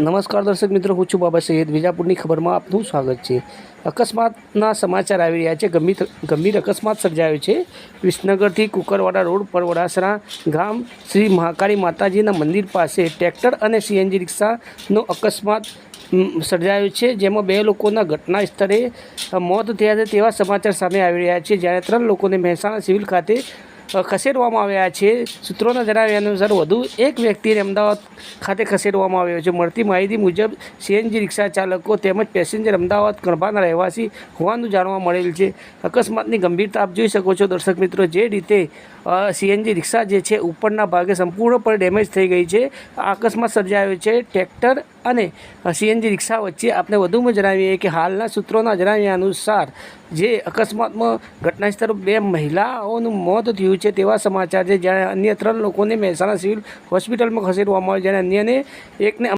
નમસ્કાર દર્શક મિત્રો, હું છું બાબા સૈયદ. વિજાપુરની ખબરમાં આપનું સ્વાગત છે. અકસ્માતના સમાચાર આવી રહ્યા છે. ગંભીર ગંભીર અકસ્માત સર્જાયો છે. વિસનગરથી કુકરવાડા રોડ પર વડાસરા ગામ શ્રી મહાકાળી માતાજીના મંદિર પાસે ટ્રેક્ટર અને સીએનજી રિક્ષાનો અકસ્માત સર્જાયો છે. જેમાં બે લોકોના ઘટના સ્થળે મોત થયા છે તેવા સમાચાર સામે આવી રહ્યા છે. જ્યારે ત્રણ લોકોને મહેસાણા સિવિલ ખાતે ખસેડવામાં આવ્યા છે. સૂત્રોના જણાવ્યા અનુસાર વધુ એક વ્યક્તિને અમદાવાદ ખાતે ખસેડવામાં આવ્યો છે. મળતી માહિતી મુજબ, સીએનજી રિક્ષા ચાલકો તેમજ પેસેન્જર અમદાવાદ કણભાના રહેવાસી હોવાનું જાણવા મળેલ છે. અકસ્માતની ગંભીરતા આપ જોઈ શકો છો. દર્શક મિત્રો, જે રીતે સીએનજી રિક્ષા જે છે, ઉપરના ભાગે સંપૂર્ણપણે ડેમેજ થઈ ગઈ છે. અકસ્માત સર્જાયો છે. ટ્રેક્ટર અને સીએનજી રિક્ષા વચ્ચે આપણે વધુમાં જણાવીએ કે હાલના સૂત્રોના જણાવ્યા અનુસાર જે અકસ્માતમાં ઘટના સ્થળ બે મહિલાઓનું મોત થયું છે તેવા સમાચાર છે. જ્યારે અન્ય ત્રણ લોકોને મહેસાણા સિવિલ હોસ્પિટલમાં ખસેડવામાં આવ્યા જ્યારે અન્યને એકને